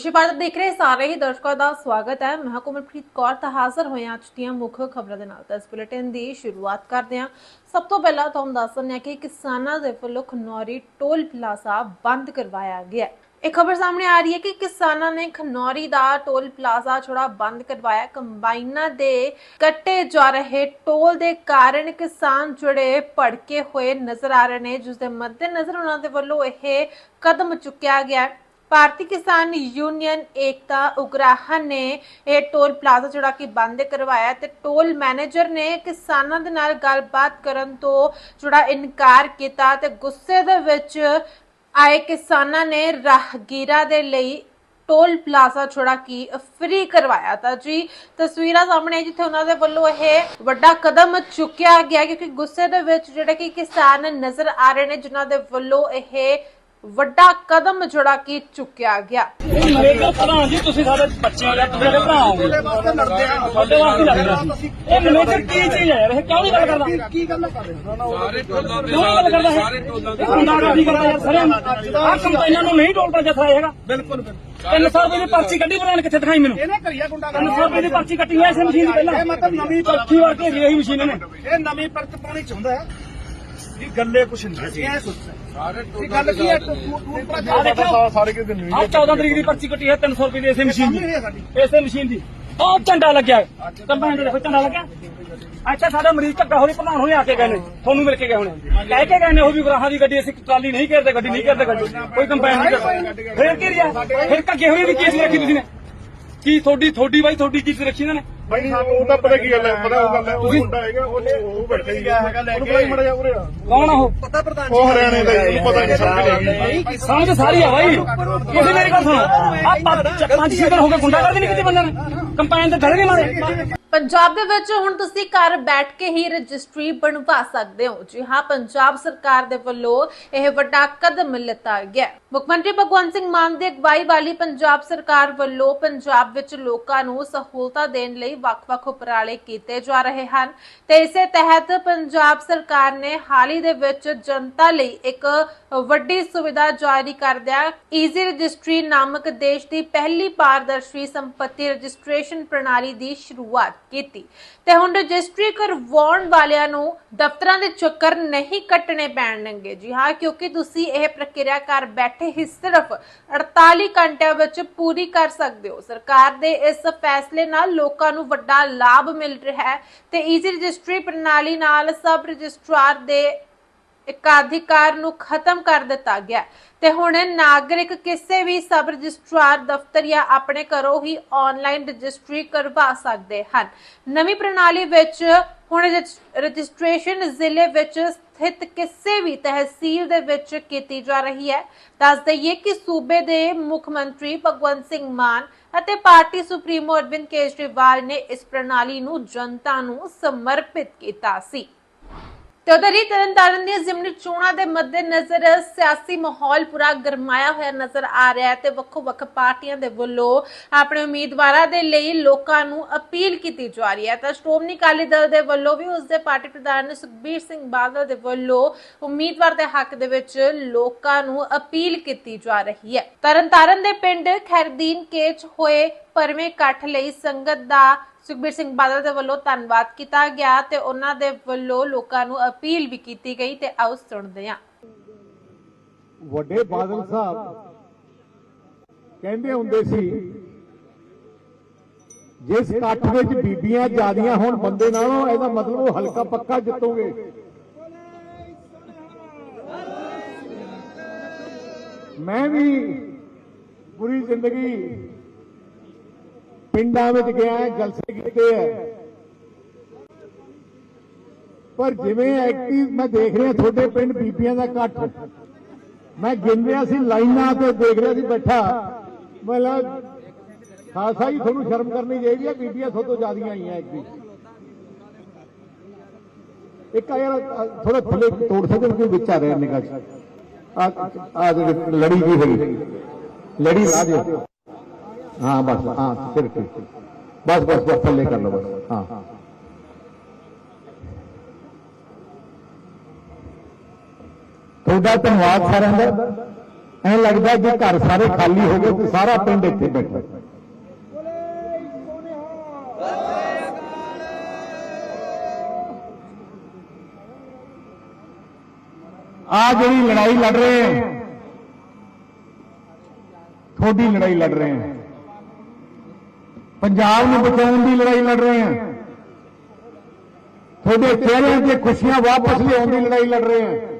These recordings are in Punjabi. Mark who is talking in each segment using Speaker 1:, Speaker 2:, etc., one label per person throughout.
Speaker 1: ਵਿਸ਼ੇ ਭਾਰਤ ਦੇਖ ਰਹੇ ਸਾਰੇ ਹੀ ਦਰਸ਼ਕਾਂ ਦਾ ਸਵਾਗਤ ਹੈ। ਮੈਂ ਕੁਮਰਪ੍ਰੀਤ ਕੌਰ, ਤਾਂ ਹਾਜ਼ਰ ਹੋਏ ਹਾਂ ਅੱਜ ਦੀਆਂ ਮੁੱਖ ਖਬਰਾਂ ਦੇ ਨਾਲ। ਤਾਂ ਇਸ ਬੁਲੇਟਿਨ ਦੀ ਸ਼ੁਰੂਆਤ ਕਰਦੇ ਹਾਂ। ਸਭ ਤੋਂ ਪਹਿਲਾਂ ਤੁਹਾਨੂੰ ਦੱਸ ਦਿੰਦੇ ਹਾਂ ਕਿ ਕਿਸਾਨਾਂ ਦੇ ਵੱਲੋਂ ਖਨੌਰੀ ਟੋਲ ਪਲਾਜ਼ਾ ਬੰਦ ਕਰਵਾਇਆ ਗਿਆ ਹੈ। ਇਹ ਖਬਰ ਸਾਹਮਣੇ ਆ ਰਹੀ ਹੈ ਕਿ ਕਿਸਾਨਾਂ ਨੇ ਖਨੌਰੀ ਦਾ ਟੋਲ ਪਲਾਜ਼ਾ ਛੋੜਾ ਬੰਦ ਕਰਵਾਇਆ। ਕੰਬਾਈਨਾਂ ਦੇ ਕੱਟੇ ਜਾ ਰਹੇ ਟੋਲ ਦੇ ਕਾਰਨ ਕਿਸਾਨ ਜਿਹੜੇ ਭੜਕੇ ਹੋਏ ਨਜ਼ਰ ਆ ਰਹੇ ਨੇ, ਜਿਸ ਦੇ ਮੱਦੇਨਜ਼ਰ ਉਹਨਾਂ ਦੇ ਵੱਲੋਂ ਇਹ ਕਦਮ ਚੁੱਕਿਆ ਗਿਆ ਹੈ। ਭਾਰਤੀ ਕਿਸਾਨ ਯੂਨੀਅਨ ਏਕਤਾ ਉਗਰਾਹਨ ਨੇ ਇਹ ਟੋਲ ਪਲਾਜ਼ਾ ਜਿਹੜਾ ਕਿ ਬੰਦ ਕਰਵਾਇਆ ਤੇ ਟੋਲ ਮੈਨੇਜਰ ਨੇ ਕਿਸਾਨਾਂ ਦੇ ਨਾਲ ਗੱਲਬਾਤ ਕਰਨ ਤੋਂ ਜਿਹੜਾ ਇਨਕਾਰ ਕੀਤਾ ਤੇ ਗੁੱਸੇ ਦੇ ਵਿੱਚ ਆਏ ਕਿਸਾਨਾਂ ਨੇ ਰਾਹਗੀਰਾਂ ਦੇ ਲਈ ਟੋਲ ਪਲਾਜ਼ਾ ਛੋੜਾ ਕੀ ਫ੍ਰੀ ਕਰਵਾਇਆ ਤਾਂ ਜੀ, ਤਸਵੀਰਾਂ ਸਾਹਮਣੇ ਆਈ ਜਿੱਥੇ ਉਹਨਾਂ ਦੇ ਵੱਲੋਂ ਇਹ ਵੱਡਾ ਕਦਮ ਚੁੱਕਿਆ ਗਿਆ ਕਿਉਂਕਿ ਗੁੱਸੇ ਦੇ ਵਿੱਚ ਜਿਹੜੇ ਕਿ ਕਿਸਾਨ ਨਜ਼ਰ ਆ ਰਹੇ ਨੇ, ਜਿਨ੍ਹਾਂ ਦੇ ਵੱਲੋਂ ਇਹ ਵੱਡਾ ਕਦਮ ਜਿਹੜਾ ਕਿ ਚੁੱਕਿਆ ਗਿਆ।
Speaker 2: ਇਹ ਮੇਰੇ ਭਰਾ ਜੀ ਤੁਸੀਂ ਸਾਡੇ ਬੱਚੇ ਹੋ ਜਾਂ ਤੁਸੀਂ ਮੇਰੇ ਭਰਾ ਹੋ।
Speaker 3: ਤੁਹਾਡੇ ਵਾਸਤੇ ਲੜਦੇ ਆ।
Speaker 2: ਤੁਹਾਡੇ ਵਾਸਤੇ ਲੱਗਦਾ ਇਹ ਮੈਨੇਜਰ ਕੀ ਚੀਜ਼ ਹੈ? ਯਾਰ ਇਹ ਕਿਉਂ ਨਹੀਂ ਗੱਲ ਕਰਦਾ?
Speaker 3: ਕੀ ਗੱਲ ਕਰ ਰਹੇ ਹੋ?
Speaker 4: ਸਾਰੇ ਟੋਲਾਂ ਦੇ
Speaker 2: ਕਿਉਂ ਨਹੀਂ ਗੱਲ ਕਰਦਾ
Speaker 4: ਸਾਰੇ ਟੋਲਾਂ ਦੇ
Speaker 2: ਇਹ ਗੁੰਡਾਗਰਦੀ ਕਰਦਾ ਯਾਰ ਸਾਰੇ। ਆਹ ਕੰਪਾਈਨਾਂ ਨੂੰ ਨਹੀਂ ਟੋਲ ਪਰ ਜਥਾ ਹੈਗਾ।
Speaker 3: ਬਿਲਕੁਲ ਬਿਲਕੁਲ।
Speaker 2: 300 ਰੁਪਏ ਦੀ ਪਰਚੀ ਕੱਢੀ ਬਣਾਣ ਕਿੱਥੇ ਦਿਖਾਈ ਮੈਨੂੰ?
Speaker 3: ਇਹਨੇ ਕਰੀਆ ਗੁੰਡਾ
Speaker 2: 300 ਰੁਪਏ ਦੀ ਪਰਚੀ ਕੱਟੀ ਹੈ ਇਸ ਮਸ਼ੀਨ ਦੀ ਪਹਿਲਾਂ।
Speaker 3: ਇਹ ਮਤਲਬ ਨਵੀਂ ਪਰਚੀ
Speaker 2: ਵਾਰ ਕੇ ਰਹੀ ਮਸ਼ੀਨ ਨੇ
Speaker 3: ਇਹ ਨਵੀਂ ਪਰਚ ਪਾਉਣੀ ਚਾਹੁੰਦਾ ਹੈ। ਵੀ ਗੱਲੇ ਕੁਛ ਨਹੀਂ। ਇਹ ਸੋਚਦਾ
Speaker 4: ਸਾਰੇ
Speaker 3: ਇਹ ਗੱਲ ਕੀ ਹੈ?
Speaker 2: ਦੇਖੋ। ਨਹੀਂ ਆਹ 14 ਤਰੀਕ ਦੀ ਪਰਚੀ ਕੱਟੀ ਹੈ 300 ਰੁਪਏ ਦੀ ਇਸੇ ਮਸ਼ੀਨ ਦੀ। ਇਸੇ ਮਸ਼ੀਨ ਦੀ। ਉਹ ਝੰਡਾ ਲੱਗਿਆ। ਕੰਪਾਈਨ ਦੇ ਦੇਖੋ ਝੰਡਾ ਲੱਗਿਆ। ਅੱਛਾ ਸਾਡੇ ਮਰੀਜ਼ ਧੱਕਾ ਹੋਣੀ ਪ੍ਰਧਾਨ ਹੋਣੇ ਆ ਕੇ ਗਏ ਨੇ। ਤੁਹਾਨੂੰ ਮਿਲ ਕੇ ਗਏ ਹੋਣੇ। ਕਹਿ ਕੇ ਗਏ ਨੇ ਉਹ ਵੀ ਗਰਾਹਾਂ ਦੀ ਗੱਡੀ ਅਸੀਂ ਟਰਾਲੀ ਨਹੀਂ ਕਰਦੇ ਗੱਡੀ ਨਹੀਂ ਕਰਦੇ ਗੱਡੀ। ਕੋਈ ਕੰਪਾਈਨ ਨਹੀਂ ਕਰਦਾ। ਫੇਰ ਕੀ ਰਿਆ ਫਿਰ ਕੱਗੇ ਹੋਣੀ ਦੀ ਕੇਸ ਰੱਖੀ ਤੁਸੀਂ ਨੇ। ਕੀ ਤੁਹਾਡੀ ਤੁਹਾਡੀ ਬਾਈ ਤੁਹਾਡੀ ਚੀਜ਼ ਰੱਖੀ ਇਹਨਾਂ ਨੇ?
Speaker 5: ਨਹੀਂ ਉਹ ਤਾਂ ਪਤਾ ਕੀ ਗੱਲ ਹੈ ਪਤਾ ਉਹ ਗੱਲ ਹੈ ਉਹ ਮੁੰਡਾ ਹੈਗਾ ਉਹ ਬੈਠਾ ਹੀ ਹੈਗਾ ਲੈ ਕੇ। ਮੜ ਜਾ ਉਰੇ ਆ।
Speaker 2: ਕੌਣ ਉਹ?
Speaker 3: ਪਤਾ ਪ੍ਰਧਾਨ
Speaker 5: ਉਹ ਹਰਿਆਣੇ ਦਾ ਹੀ, ਪਤਾ ਨਹੀਂ ਸਮਝ ਲੱਗੀ
Speaker 2: ਸਮਝ ਸਾਰੀ ਆ ਬਾਈ। ਤੁਸੀਂ ਮੇਰੀ ਗੱਲ ਸੁਣੋ। ਆ ਪੰਜ ਛੇ ਦਿਨ ਹੋ ਗਏ ਗੁੰਡਾ ਕਰਦੇ ਨਹੀਂ ਕਿਤੇ ਬੰਦੇ ਨੇ। ਕੰਪਾਈਨ ਤੇ ਧੜੇ ਨਹੀਂ ਮਾਰੇ
Speaker 1: ਪੰਜਾਬ ਦੇ ਵਿੱਚ ਹੁਣ ਤੁਸੀਂ ਘਰ ਬੈਠ ਕੇ ਹੀ ਰਜਿਸਟਰੀ ਬਣਵਾ ਸਕਦੇ ਹੋ। ਜੀ ਹਾਂ, ਪੰਜਾਬ ਸਰਕਾਰ ਦੇ ਵੱਲੋਂ ਇਹ ਵੱਡਾ ਕਦਮ ਲਿੱਤਾ ਗਿਆ ਮੁੱਖ ਮੰਤਰੀ ਭਗਵੰਤ ਸਿੰਘ ਮਾਨ ਦੀ ਅਗਵਾਈ ਵਾਲੀ ਪੰਜਾਬ ਸਰਕਾਰ ਵੱਲੋਂ ਪੰਜਾਬ ਵਿੱਚ ਲੋਕਾਂ ਨੂੰ ਸਹੂਲਤਾਂ ਦੇਣ ਲਈ ਵੱਖ-ਵੱਖ ਉਪਰਾਲੇ ਕੀਤੇ ਜਾ ਰਹੇ ਹਨ ਤੇ ਇਸੇ ਤਹਿਤ ਪੰਜਾਬ ਸਰਕਾਰ ਨੇ ਹਾਲ ਹੀ ਦੇ ਵਿੱਚ ਜਨਤਾ ਲਈ ਇੱਕ ਵੱਡੀ ਸੁਵਿਧਾ ਜਾਰੀ ਕਰਦਿਆਂ ਈਜ਼ੀ ਰਜਿਸਟਰੀ ਨਾਮਕ ਦੇਸ਼ ਦੀ ਪਹਿਲੀ ਪਾਰਦਰਸ਼ੀ ਸੰਪਤੀ ਰਜਿਸਟ੍ਰੇਸ਼ਨ ਪ੍ਰਣਾਲੀ ਦੀ ਸ਼ੁਰੂਆਤ ਕੀਤੀ। ਤੇ ਹੁਣ ਰਜਿਸਟਰੀ ਕਰਵਾਉਣ ਵਾਲਿਆਂ ਨੂੰ ਦਫ਼ਤਰਾਂ ਦੇ ਚੱਕਰ ਨਹੀਂ ਕੱਟਣੇ ਪੈਣਗੇ। ਜੀ ਹਾਂ, ਕਿਉਂਕਿ ਤੁਸੀਂ ਇਹ ਪ੍ਰਕਿਰਿਆ ਕਰ ਬੈਠੇ ਹੀ ਸਿਰਫ 48 ਘੰਟਿਆਂ ਵਿੱਚ ਪੂਰੀ ਕਰ ਸਕਦੇ ਹੋ। ਸਰਕਾਰ ਦੇ ਇਸ ਫੈਸਲੇ ਨਾਲ ਲੋਕਾਂ ਨੂੰ ਵੱਡਾ ਲਾਭ ਮਿਲ ਰਿਹਾ ਹੈ। ਤੇ ਈਜ਼ੀ ਰਜਿਸਟਰੀ ਪ੍ਰਣਾਲੀ ਨਾਲ ਸਬ ਰਜਿਸਟਰਾਰ ਦੇ ਏਕਾਧਿਕਾਰ ਨੂੰ ਖਤਮ ਕਰ ਦਿੱਤਾ ਗਿਆ ਤੇ ਹੁਣ ਨਾਗਰਿਕ ਕਿਸੇ ਵੀ ਸਬ ਰਜਿਸਟਰਾਰ ਦਫ਼ਤਰ ਜਾਂ ਆਪਣੇ ਘਰੋਂ ਹੀ ਆਨਲਾਈਨ ਰਜਿਸਟਰੀ ਕਰਵਾ ਸਕਦੇ ਹਨ। ਨਵੀਂ ਪ੍ਰਣਾਲੀ ਵਿੱਚ ਹੁਣ ਰਜਿਸਟ੍ਰੇਸ਼ਨ ਜ਼ਿਲ੍ਹੇ ਵਿੱਚ ਸਥਿਤ ਕਿਸੇ ਵੀ ਤਹਿਸੀਲ ਦੇ ਵਿੱਚ ਕੀਤੀ ਜਾ ਰਹੀ ਹੈ। ਦੱਸ ਦਈਏ ਕਿ ਸੂਬੇ ਦੇ ਮੁੱਖ ਮੰਤਰੀ ਭਗਵੰਤ ਸਿੰਘ ਮਾਨ ਅਤੇ ਪਾਰਟੀ ਸੁਪਰੀਮੋ ਅਰਵਿੰਦ ਕੇਜਰੀਵਾਲ ਨੇ ਇਸ ਪ੍ਰਣਾਲੀ ਨੂੰ ਜਨਤਾ ਨੂੰ ਸਮਰਪਿਤ ਕੀਤਾ ਸੀ। ਤੇ ਉਧਰ ਹੀ ਤਰਨਤਾਰਨ ਦੀਆਂ ਜ਼ਿਮਨੀ ਚੋਣਾਂ ਦੇ ਮੱਦੇਨਜ਼ਰ ਸਿਆਸੀ ਮਾਹੌਲ ਪੂਰਾ ਗਰਮਾਇਆ ਹੋਇਆ ਨਜ਼ਰ ਆ ਰਿਹਾ ਹੈ ਤੇ ਵੱਖੋ-ਵੱਖ ਪਾਰਟੀਆਂ ਦੇ ਵੱਲੋਂ ਆਪਣੇ ਉਮੀਦਵਾਰਾਂ ਦੇ ਲਈ ਲੋਕਾਂ ਨੂੰ ਅਪੀਲ ਕੀਤੀ ਜਾ ਰਹੀ ਹੈ। ਤਾਂ ਸ਼੍ਰੋਮਣੀ ਅਕਾਲੀ ਦਲ ਦੇ ਵੱਲੋਂ ਵੀ ਉਸਦੇ ਪਾਰਟੀ ਪ੍ਰਧਾਨ ਸੁਖਬੀਰ ਸਿੰਘ ਬਾਦਲ ਦੇ ਵੱਲੋਂ ਉਮੀਦਵਾਰ ਦੇ ਹੱਕ ਦੇ ਵਿੱਚ ਲੋਕਾਂ ਨੂੰ ਅਪੀਲ ਕੀਤੀ ਜਾ ਰਹੀ ਹੈ। ਤਰਨਤਾਰਨ ਦੇ ਪਿੰਡ ਖੈਰਦੀਨ ਕੇਚ ਹੋਏ ਪਰਵੇਂ ਇਕੱਠ ਲਈ ਸੰਗਤ ਦਾ ਸੁਖਬੀਰ ਸਿੰਘ ਬਾਦਲ ਦੇ ਵੱਲੋਂ ਧੰਨਵਾਦ ਕੀਤਾ ਗਿਆ ਤੇ ਉਹਨਾਂ ਦੇ ਵੱਲੋਂ ਲੋਕਾਂ ਨੂੰ ਅਪੀਲ ਵੀ ਕੀਤੀ ਗਈ ਤੇ ਆਓ ਸੁਣਦੇ ਹਾਂ।
Speaker 5: ਵੱਡੇ ਬਾਦਲ ਸਾਹਿਬ ਕਹਿੰਦੇ ਹੁੰਦੇ ਸੀ, ਜਿਸ ਇਕੱਠ ਵਿੱਚ ਬੀਬੀਆਂ ਜਿਆਦੀਆਂ ਹੋਣ, ਬੰਦੇ ਨਾਲੋਂ ਇਹਦਾ ਮਤਲਬ ਉਹ ਹਲਕਾ ਪੱਕਾ ਜਿੱਤੋਗੇ। ਮੈਂ ਵੀ ਪੂਰੀ ਜ਼ਿੰਦਗੀ ਪਿੰਡਾਂ ਵਿੱਚ ਗਿਆ, ਜਲਸੇ ਕੀਤੇ ਆ। ਪਰ ਜਿਵੇਂ ਐਕਟਿਵ ਮੈਂ ਦੇਖ ਰਿਹਾ, ਤੁਹਾਡੇ ਪਿੰਡ ਬੀਬੀਆਂ ਦਾ ਇਕੱਠ। ਮੈਂ ਗਿਣ ਰਿਹਾ ਸੀ, ਲਾਈਨਾਂ ਤੇ ਦੇਖ ਰਿਹਾ ਸੀ ਬੈਠਾ। ਮਤਲਬ ਖਾਸਾ ਹੀ ਤੁਹਾਨੂੰ ਸ਼ਰਮ ਕਰਨੀ ਚਾਹੀਦੀ ਹੈ ਬੀਬੀਆਂ ਤੁਹਾਡੇ ਤੋਂ ਜ਼ਿਆਦੀਆਂ ਆਈਆਂ ਇੱਕ ਇੱਕ ਆ ਯਾਰ ਥੋੜਾ ਥੱਲੇ ਤੋੜ ਸਕਦੇ ਹੋ, ਕੋਈ ਵਿੱਚ ਆ ਰਿਹਾ ਨਿਗਾਹ ਆ ਆ ਲੜੀ ਜੀ ਹੋਈ ਲੜੀ ਆ ਦਿਓ ਹਾਂ, ਬਸ, ਹਾਂ ਫਿਰ। ਬਸ ਬਸ ਬਸ, ਥੱਲੇ ਕਰ ਲਓ ਬਸ। ਹਾਂ। ਤੁਹਾਡਾ ਧੰਨਵਾਦ ਸਾਰਿਆਂ ਦਾ। ਐ ਲੱਗਦਾ ਜੇ ਘਰ ਸਾਰੇ ਖਾਲੀ ਹੋ ਗਏ ਤੇ ਸਾਰਾ ਪਿੰਡ ਇੱਥੇ ਬੈਠਾ। ਆ ਜਿਹੜੀ ਲੜਾਈ ਲੜ ਰਹੇ ਹੈ ਥੋੜੀ ਲੜਾਈ ਲੜ ਰਹੇ ਹੈ। ਪੰਜਾਬ ਨੂੰ ਬਚਾਉਣ ਦੀ ਲੜਾਈ ਲੜ ਰਹੇ ਹਾਂ। ਤੁਹਾਡੇ ਚਿਹਰਿਆਂ ਤੇ ਖੁਸ਼ੀਆਂ ਵਾਪਸ ਲਿਆਉਣ ਦੀ ਲੜਾਈ ਲੜ ਰਹੇ ਹਾਂ।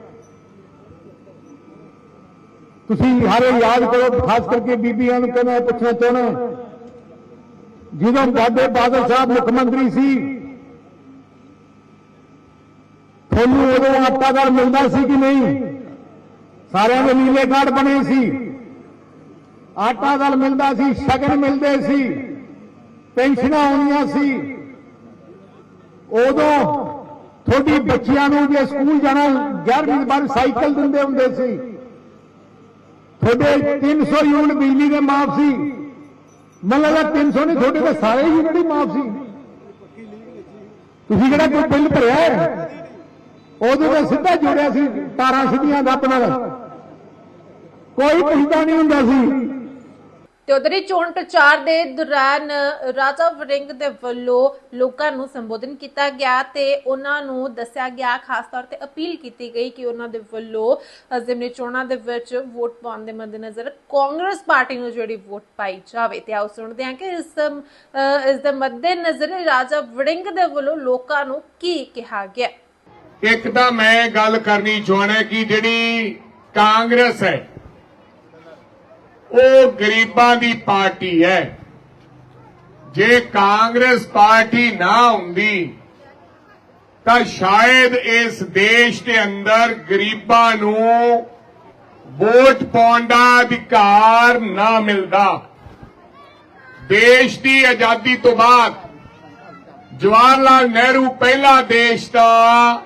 Speaker 5: ਤੁਸੀਂ ਹਾਰੇ ਯਾਦ ਕਰੋ, ਖਾਸ ਕਰਕੇ ਬੀਬੀਆਂ ਨੂੰ ਕਹਿੰਦਾ ਪੁੱਛਣਾ ਚਾਹਣਾ ਜਦੋਂ ਬਾਬੇ ਬਾਦਲ ਸਾਹਿਬ ਮੁੱਖ ਮੰਤਰੀ ਸੀ, ਤੁਹਾਨੂੰ ਉਦੋਂ ਆਟਾ ਦਾਲ ਮਿਲਦਾ ਸੀ ਕਿ ਨਹੀਂ? ਸਾਰਿਆਂ ਦੇ ਨੀਲੇ ਕਾਰਡ ਬਣੇ ਸੀ। ਆਟਾ ਦਾਲ ਮਿਲਦਾ ਸੀ, ਸ਼ਗਨ ਮਿਲਦੇ ਸੀ। ਪੈਨਸ਼ਨਾਂ ਆਉਂਦੀਆਂ ਸੀ। ਉਦੋਂ ਤੁਹਾਡੀ ਬੱਚਿਆਂ ਨੂੰ ਜੇ ਸਕੂਲ ਜਾਣਾ 11ਵੀਂ ਬਾਰ ਸਾਈਕਲ ਦਿੰਦੇ ਹੁੰਦੇ ਸੀ। ਤੁਹਾਡੇ 300 ਯੂਨਿਟ ਬਿਜਲੀ ਦੇ ਮਾਫ ਸੀ। ਮੈਨੂੰ ਲੱਗਦਾ 300 ਨਹੀਂ, ਤੁਹਾਡੇ ਤਾਂ ਸਾਰੇ ਹੀ ਜਿਹੜੀ ਮਾਫ ਸੀ। ਤੁਸੀਂ ਜਿਹੜਾ ਕੋਈ ਬਿੱਲ ਭਰਿਆ ਹੈ? ਉਦੋਂ ਤਾਂ ਸਿੱਧਾ ਜੋੜਿਆ ਸੀ, ਤਾਰਾਂ ਸਿੱਧੀਆਂ ਦੱਬ ਨਾਲ ਕੋਈ ਪੁੱਛਦਾ ਨਹੀਂ ਹੁੰਦਾ ਸੀ।
Speaker 1: ਤੇ ਉਧਰੀ ਚੋਣ ਪ੍ਰਚਾਰ ਦੇ ਦੌਰਾਨ ਰਾਜਾ ਵੜਿੰਗ ਦੇ ਵੱਲੋਂ ਲੋਕਾਂ ਨੂੰ ਸੰਬੋਧਨ ਕੀਤਾ ਗਿਆ ਤੇ ਉਹਨਾਂ ਨੂੰ ਦੱਸਿਆ ਗਿਆ ਖਾਸ ਤੌਰ ਤੇ ਅਪੀਲ ਕੀਤੀ ਗਈ ਕਿ ਉਹਨਾਂ ਦੇ ਵੱਲੋਂ ਅਜ਼ਮਨੀ ਚੋਣਾਂ ਦੇ ਵਿੱਚ ਵੋਟ ਪਾਉਣ ਦੇ ਮੱਦੇਨਜ਼ਰ ਕਾਂਗਰਸ ਪਾਰਟੀ ਨੂੰ ਜਿਹੜੀ ਵੋਟ ਪਾਈ ਜਾਵੇ ਤੇ ਆਓ ਸੁਣਦੇ ਹਾਂ ਕਿ ਇਸ ਅ, ਇਸ ਦੇ ਮੱਦੇਨਜ਼ਰ ਰਾਜਾ ਵਰਿੰਗ ਦੇ ਵੱਲੋਂ ਲੋਕਾਂ ਨੂੰ ਕੀ ਕਿਹਾ ਗਿਆ।
Speaker 4: ਇੱਕ ਤਾਂ ਮੈਂ ਗੱਲ ਕਰਨੀ ਚਾਹਣਾ ਕਿ ਜਿਹੜੀ ਕਾਂਗਰਸ ਹੈ ਉਹ ਗਰੀਬਾਂ ਦੀ ਪਾਰਟੀ ਹੈ। ਜੇ ਕਾਂਗਰਸ ਪਾਰਟੀ ਨਾ ਹੁੰਦੀ, ਤਾਂ ਸ਼ਾਇਦ ਇਸ ਦੇਸ਼ ਦੇ ਅੰਦਰ ਗਰੀਬਾਂ ਨੂੰ ਵੋਟ ਪਾਉਣ ਦਾ ਅਧਿਕਾਰ ਨਾ ਮਿਲਦਾ। ਦੇਸ਼ ਦੀ ਆਜ਼ਾਦੀ ਤੋਂ ਬਾਅਦ ਜਵਾਹਰ ਲਾਲ ਨਹਿਰੂ ਪਹਿਲਾ ਦੇਸ਼ ਦਾ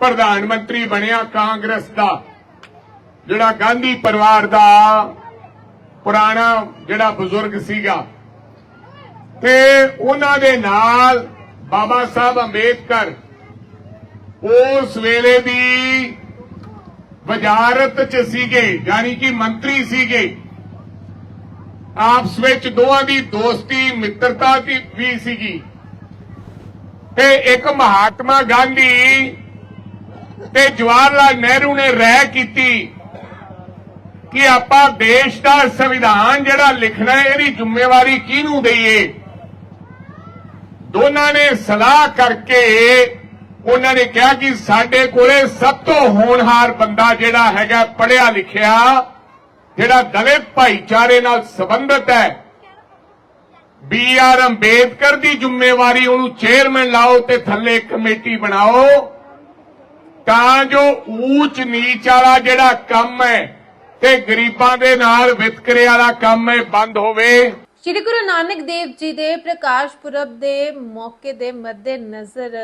Speaker 4: ਪ੍ਰਧਾਨ ਮੰਤਰੀ ਬਣਿਆ ਕਾਂਗਰਸ ਦਾ, ਜਿਹੜਾ ਗਾਂਧੀ ਪਰਿਵਾਰ ਦਾ ਪੁਰਾਣਾ ਜਿਹੜਾ ਬਜ਼ੁਰਗ ਸੀਗਾ ਤੇ ਉਹਨਾਂ ਦੇ ਨਾਲ ਬਾਬਾ ਸਾਹਿਬ ਅੰਬੇਦਕਰ ਉਸ ਵੇਲੇ ਦੀ ਵਜ਼ਾਰਤ ਚ ਸੀਗੇ, ਯਾਨੀ ਕਿ ਮੰਤਰੀ ਸੀਗੇ। ਆਪਸ ਵਿੱਚ ਦੋਵਾਂ ਦੀ ਦੋਸਤੀ, ਮਿੱਤਰਤਾ ਵੀ ਸੀਗੀ। ਤੇ ਇੱਕ ਮਹਾਤਮਾ ਗਾਂਧੀ ਤੇ ਜਵਾਹਰ ਲਾਲ ਨਹਿਰੂ ਨੇ ਰਹਿ ਕੀਤੀ ਕਿ ਆਪਾਂ ਦੇਸ਼ ਦਾ ਸੰਵਿਧਾਨ ਜਿਹੜਾ ਲਿਖਣਾ ਇਹਦੀ ਜ਼ਿੰਮੇਵਾਰੀ ਕਿਹਨੂੰ ਦਈਏ? ਦੋਨਾਂ ਨੇ ਸਲਾਹ ਕਰਕੇ ਉਹਨਾਂ ਨੇ ਕਿਹਾ ਕਿ ਸਾਡੇ ਕੋਲੇ ਸਭ ਤੋਂ ਹੋਣਹਾਰ ਬੰਦਾ ਜਿਹੜਾ ਹੈਗਾ ਪੜਿਆ ਲਿਖਿਆ, ਜਿਹੜਾ ਦਲਿਤ ਭਾਈਚਾਰੇ ਨਾਲ ਸੰਬੰਧਿਤ ਹੈ। ਬੀ ਆਰ ਅੰਬੇਦਕਰ ਦੀ ਜ਼ਿੰਮੇਵਾਰੀ ਉਹਨੂੰ ਚੇਅਰਮੈਨ ਲਾਓ ਤੇ ਥੱਲੇ ਕਮੇਟੀ ਬਣਾਓ। ਤਾਂ ਜੋ ਊਚ ਨੀਚ ਵਾਲਾ ਜਿਹੜਾ ਕੰਮ ਹੈ ਤੇ ਗਰੀਬਾਂ ਦੇ ਨਾਲ ਵਿਤਕਰੇ ਵਾਲਾ ਕੰਮ ਹੈ ਬੰਦ ਹੋਵੇ।
Speaker 1: ਸ਼੍ਰੀ ਗੁਰੂ ਨਾਨਕ ਦੇਵ ਜੀ ਦੇ ਪ੍ਰਕਾਸ਼ ਪੁਰਬ ਦੇ ਮੌਕੇ ਦੇ ਮੱਦੇ ਨਜ਼ਰ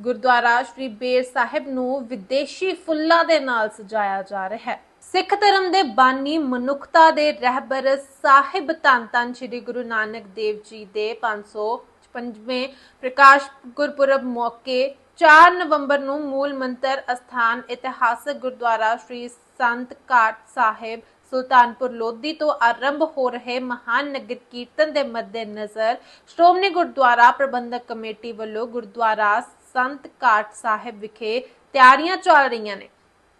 Speaker 1: ਗੁਰਦੁਆਰਾ ਸ਼੍ਰੀ ਬੇਰ ਸਾਹਿਬ ਨੂੰ ਵਿਦੇਸ਼ੀ ਫੁੱਲਾਂ ਦੇ ਨਾਲ ਸਜਾਇਆ ਜਾ ਰਿਹਾ ਹੈ। ਸਿੱਖ ਧਰਮ ਦੇ ਬਾਨੀ ਮਨੁੱਖਤਾ ਦੇ ਰਹਿਬਰ ਸਾਹਿਬ ਧੰਨ ਧੰਨ ਸ਼੍ਰੀ ਗੁਰੂ ਨਾਨਕ ਦੇਵ ਜੀ ਦੇ 555ਵੇਂ ਪ੍ਰਕਾਸ਼ ਗੁਰਪੁਰਬ ਮੌਕੇ 4 ਨਵੰਬਰ ਨੂੰ ਮੂਲ ਮੰਤਰ ਅਸਥਾਨ ਇਤਿਹਾਸਕ ਗੁਰਦੁਆਰਾ ਸ਼੍ਰੀ ਸੰਤ ਘਾਟ ਸਾਹਿਬ, ਸੁਲਤਾਨਪੁਰ ਲੋਧੀ ਤੋਂ ਆਰੰਭ ਹੋ ਰਹੇ ਮਹਾਨ ਨਗਰ ਕੀਰਤਨ ਦੇ ਮੱਦੇਨਜ਼ਰ ਸ਼੍ਰੋਮਣੀ ਗੁਰਦੁਆਰਾ ਪ੍ਰਬੰਧਕ ਕਮੇਟੀ ਵੱਲੋਂ ਗੁਰਦੁਆਰਾ ਸੰਤ ਘਾਟ ਸਾਹਿਬ ਵਿਖੇ ਤਿਆਰੀਆਂ ਚੱਲ ਰਹੀਆਂ ਨੇ।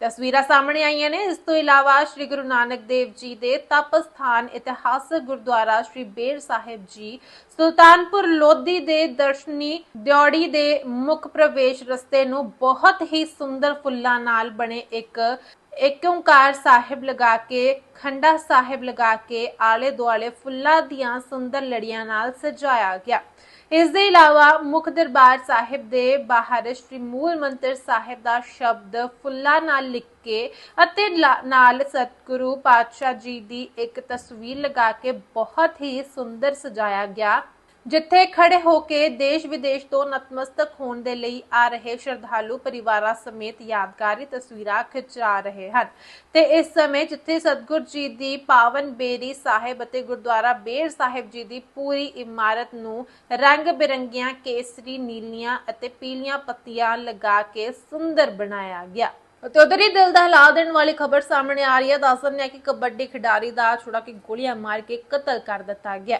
Speaker 1: ਤਸਵੀਰਾਂ ਸਾਹਮਣੇ ਆਈਆਂ ਨੇ। ਇਸ ਤੋਂ ਇਲਾਵਾ ਸ੍ਰੀ ਗੁਰੂ ਨਾਨਕ ਦੇਵ ਜੀ ਦੇ ਤਪ ਸਥਾਨ ਇਤਿਹਾਸਕ ਗੁਰਦੁਆਰਾ ਸ੍ਰੀ ਬੇਰ ਸਾਹਿਬ ਜੀ, ਸੁਲਤਾਨਪੁਰ ਲੋਧੀ ਦੇ ਦਰਸ਼ਨੀ ਦਿਉੜੀ ਦੇ ਮੁੱਖ ਪ੍ਰਵੇਸ਼ ਰਸਤੇ ਨੂੰ ਬਹੁਤ ਹੀ ਸੁੰਦਰ ਫੁੱਲਾਂ ਨਾਲ ਬਣੇ ਇੱਕ ਇੱਕ ਓੰਕਾਰ ਸਾਹਿਬ ਲਗਾ ਕੇ, ਖੰਡਾ ਸਾਹਿਬ ਲਗਾ ਕੇ ਆਲੇ ਦੁਆਲੇ ਫੁੱਲਾਂ ਦੀਆਂ ਸੁੰਦਰ ਲੜੀਆਂ ਨਾਲ ਸਜਾਇਆ ਗਿਆ। ਇਸ ਦੇ ਇਲਾਵਾ ਮੁਖ ਦਰਬਾਰ ਸਾਹਿਬ ਦੇ ਬਾਹਰ ਸ਼੍ਰੀ ਮੂਲ ਮੰਤਰ ਸਾਹਿਬ ਦਾ ਸ਼ਬਦ ਫੁੱਲਾਂ ਨਾਲ ਲਿਖ ਕੇ ਅਤੇ ਲਾ- ਨਾਲ ਸਤਿਗੁਰੂ ਪਾਤਸ਼ਾਹ ਜੀ ਦੀ ਇੱਕ ਤਸਵੀਰ ਲਗਾ ਕੇ ਬਹੁਤ ਹੀ ਸੁੰਦਰ ਸਜਾਇਆ ਗਿਆ। ਜਿੱਥੇ ਖੜੇ ਹੋ ਕੇ ਦੇਸ਼ ਵਿਦੇਸ਼ ਤੋਂ ਨਤਮਸਤਕ ਹੋਣ ਦੇ ਲਈ ਆ ਰਹੇ ਸ਼ਰਧਾਲੂ ਪਰਿਵਾਰਾਂ ਸਮੇਤ ਯਾਦਗਾਰੀ ਤਸਵੀਰਾਂ ਖਿਚਾ ਰਹੇ ਹਨ। ਤੇ ਇਸ ਸਮੇਂ ਜਿੱਥੇ ਸਤਗੁਰ ਜੀ ਦੀ ਪਾਵਨ ਬੇਰੀ ਸਾਹਿਬ ਅਤੇ ਗੁਰਦੁਆਰਾ ਬੇਰ ਸਾਹਿਬ ਜੀ ਦੀ ਪੂਰੀ ਇਮਾਰਤ ਨੂੰ ਰੰਗ ਬਿਰੰਗੀਆਂ ਕੇਸਰੀ, ਨੀਲੀਆਂ ਅਤੇ ਪੀਲੀਆਂ ਪੱਤੀਆਂ ਲਗਾ ਕੇ ਸੁੰਦਰ ਬਣਾਇਆ ਗਿਆ। ਤੇ ਉਧਰ ਹੀ ਦਿਲ ਦਾ ਹਿਲਾ ਦੇਣ ਵਾਲੀ ਖਬਰ ਸਾਹਮਣੇ ਆ ਰਹੀ ਹੈ। ਦੱਸ ਦਿੰਦੇ ਆ ਕਿ ਕਬੱਡੀ ਖਿਡਾਰੀ ਦਾ ਛੁੜਾ ਕੇ ਗੋਲੀਆਂ ਮਾਰ ਕੇ ਕਤਲ ਕਰ ਦਿੱਤਾ ਗਿਆ।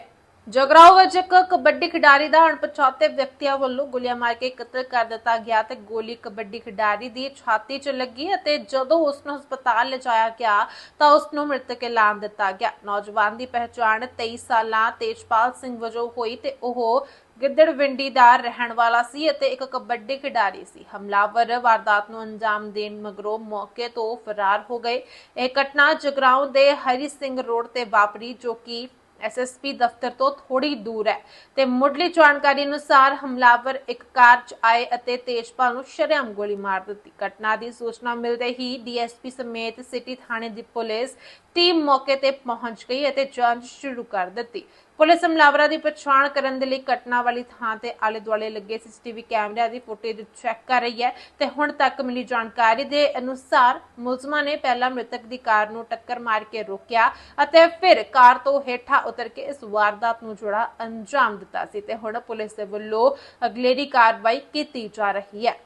Speaker 1: ਜਗਰਾਓ ਵਿੱਚ ਇੱਕ ਕਬੱਡੀ ਖਿਡਾਰੀ ਦਾ ਅਣਪਛਾਤੇ ਵਿਅਕਤੀਆਂ ਵੱਲੋਂ ਗੋਲੀਆਂ ਮਾਰ ਕੇ ਕਤਲ ਕਰ ਦਿੱਤਾ ਗਿਆ ਤੇ ਗੋਲੀ ਕਬੱਡੀ ਖਿਡਾਰੀ ਦੀ ਛਾਤੀ 'ਚ ਲੱਗੀ ਅਤੇ ਜਦੋਂ ਉਸ ਨੂੰ ਹਸਪਤਾਲ ਲਿਜਾਇਆ ਗਿਆ ਤਾਂ ਉਸ ਨੂੰ ਮ੍ਰਿਤਕ ਐਲਾਨ ਦਿੱਤਾ ਗਿਆ। ਨੌਜਵਾਨ ਦੀ ਪਹਿਚਾਣ 23 ਸਾਲਾਂ ਤੇਜਪਾਲ ਸਿੰਘ ਵਜੋਂ ਹੋਈ ਤੇ ਉਹ ਗਿੱਦੜਵਿੰਡੀ ਦਾ ਰਹਿਣ ਵਾਲਾ ਸੀ ਅਤੇ ਇੱਕ ਕਬੱਡੀ ਖਿਡਾਰੀ ਸੀ। ਹਮਲਾਵਰ ਵਾਰਦਾਤ ਨੂੰ ਅੰਜਾਮ ਦੇਣ ਮਗਰੋਂ ਮੌਕੇ ਤੋਂ ਫਰਾਰ ਹੋ ਗਏ। ਇਹ ਘਟਨਾ ਜਗਰਾਉਂ ਦੇ ਹਰੀ ਸਿੰਘ ਰੋਡ ਤੇ ਵਾਪਰੀ ਜੋ ਕਿ ਐਸਐਸਪੀ ਦਫ਼ਤਰ ਤੋਂ ਥੋੜੀ ਦੂਰ ਹੈ ਤੇ ਮੁੱਢਲੀ ਜਾਣਕਾਰੀ ਅਨੁਸਾਰ ਹਮਲਾਵਰ ਇੱਕ ਕਾਰ 'ਚ ਆਏ ਅਤੇ ਤੇਜਪਾਲ ਨੂੰ ਸ਼ਰੇਆਮ ਗੋਲੀ ਮਾਰ ਦਿੱਤੀ। ਘਟਨਾ ਦੀ ਸੂਚਨਾ ਮਿਲਦੇ ਹੀ ਡੀਐਸਪੀ ਸਮੇਤ ਸਿਟੀ ਥਾਣੇ ਦੀ ਪੁਲਿਸ ਟੀਮ ਮੌਕੇ ਤੇ ਪਹੁੰਚ ਗਈ ਅਤੇ ਜਾਂਚ ਸ਼ੁਰੂ ਕਰ ਦਿੱਤੀ। ਪੁਲਿਸ ਹਮਲਾਵਰਾਂ ਦੀ ਪਛਾਣ ਕਰਨ ਦੇ ਲਈ ਘਟਨਾ ਵਾਲੀ ਥਾਂ ਤੇ ਆਲੇ ਦੁਆਲੇ ਲੱਗੇ ਸੀਸੀਟੀਵੀ ਕੈਮਰਿਆਂ ਦੀ ਫੁਟੇਜ ਚੈੱਕ ਕਰ ਰਹੀ ਹੈ ਤੇ ਹੁਣ ਤੱਕ ਮਿਲੀ ਜਾਣਕਾਰੀ ਦੇ ਅਨੁਸਾਰ ਮੁਲਜ਼ਮਾਂ ਨੇ ਪਹਿਲਾਂ ਮ੍ਰਿਤਕ ਦੀ ਕਾਰ ਨੂੰ ਟੱਕਰ ਮਾਰ ਕੇ ਰੋਕਿਆ ਅਤੇ ਫਿਰ ਕਾਰ ਤੋਂ ਹੇਠਾਂ ਉਤਰ ਕੇ ਇਸ ਵਾਰਦਾਤ ਨੂੰ ਜਿਹੜਾ ਅੰਜਾਮ ਦਿੱਤਾ ਸੀ ਤੇ ਹੁਣ ਪੁਲਿਸ ਦੇ ਵੱਲੋਂ ਅਗਲੇਰੀ ਕਾਰਵਾਈ ਕੀਤੀ ਜਾ ਰਹੀ ਹੈ।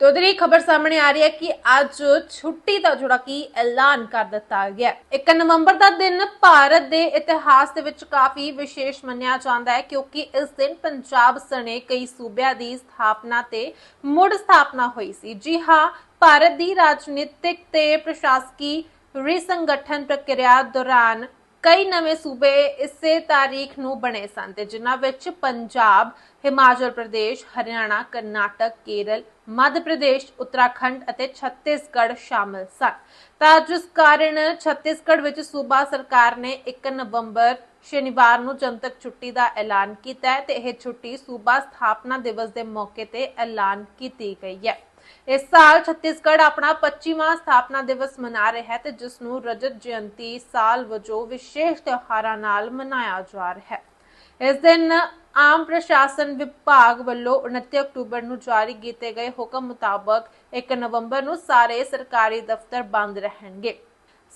Speaker 1: ਤੇ ਉਧਰ ਖਬਰ ਸਾਹਮਣੇ ਆ ਰਹੀ ਹੈ ਕਿ ਅੱਜ ਛੁੱਟੀ ਦਾ ਜਿਹੜਾ ਕਿ ਐਲਾਨ ਕਰ ਦਿੱਤਾ ਗਿਆ 1 ਨਵੰਬਰ ਦਾ ਦਿਨ ਭਾਰਤ ਦੇ ਇਤਿਹਾਸ ਦੇ ਵਿੱਚ ਕਾਫੀ ਵਿਸ਼ੇਸ਼ ਮੰਨਿਆ ਜਾਂਦਾ ਹੈ ਕਿਉਂਕਿ ਇਸ ਦਿਨ ਪੰਜਾਬ ਸਣੇ ਕਈ ਸੂਬਿਆਂ ਦੀ ਸਥਾਪਨਾ ਤੇ ਮੁੜ ਸਥਾਪਨਾ ਹੋਈ ਸੀ। ਜੀ ਹਾਂ, ਭਾਰਤ ਦੀ ਰਾਜਨੀਤਿਕ ਤੇ ਪ੍ਰਸ਼ਾਸਕੀ ਰੀਸੰਗਠਨ ਪ੍ਰਕਿਰਿਆ ਦੌਰਾਨ ਕਈ ਨਵੇਂ ਸੂਬੇ ਇਸੇ ਤਾਰੀਖ ਨੂੰ ਬਣੇ ਸਨ ਤੇ ਜਿਨ੍ਹਾਂ ਵਿੱਚ ਪੰਜਾਬ, ਹਿਮਾਚਲ ਪ੍ਰਦੇਸ਼, ਹਰਿਆਣਾ, ਕਰਨਾਟਕ, ਕੇਰਲ ਮੱਧ ਪ੍ਰਦੇਸ਼, ਉੱਤਰਾਖੰਡ ਅਤੇ ਛੱਤੀਸਗੜ੍ਹ ਸ਼ਾਮਲ ਸਨ। ਤਾਂ ਜਿਸ ਕਾਰਨ ਛੱਤੀਸਗੜ੍ਹ ਵਿੱਚ ਸੂਬਾ ਸਰਕਾਰ ਨੇ 1 ਨਵੰਬਰ ਸ਼ਨੀਵਾਰ ਨੂੰ ਜਨਤਕ ਛੁੱਟੀ ਦਾ ਐਲਾਨ ਕੀਤਾ ਹੈ ਤੇ ਇਹ ਛੁੱਟੀ ਸੂਬਾ ਸਥਾਪਨਾ ਦਿਵਸ ਦੇ ਮੌਕੇ ਤੇ ਐਲਾਨ ਕੀਤੀ ਗਈ ਹੈ। ਇਸ ਸਾਲ ਛੱਤੀਸਗੜ੍ਹ ਆਪਣਾ 25ਵਾਂ ਸਥਾਪਨਾ ਦਿਵਸ ਮਨਾ ਰਿਹਾ ਹੈ ਤੇ ਜਿਸ ਨੂੰ ਰਜਤ ਜਯੰਤੀ ਸਾਲ ਵਜੋਂ ਵਿਸ਼ੇਸ਼ ਤਿਉਹਾਰਾਂ ਨਾਲ ਮਨਾਇਆ ਜਾ ਰਿਹਾ ਹੈ। ਇਸ ਦਿਨ ਆਮ ਪ੍ਰਸ਼ਾਸਨ ਵਿਭਾਗ ਵੱਲੋਂ 29 ਅਕਤੂਬਰ ਨੂੰ ਜਾਰੀ ਕੀਤੇ ਗਏ ਹੁਕਮ ਮੁਤਾਬਕ 1 ਨਵੰਬਰ ਨੂੰ ਸਾਰੇ ਸਰਕਾਰੀ ਦਫ਼ਤਰ ਬੰਦ ਰਹਿਣਗੇ।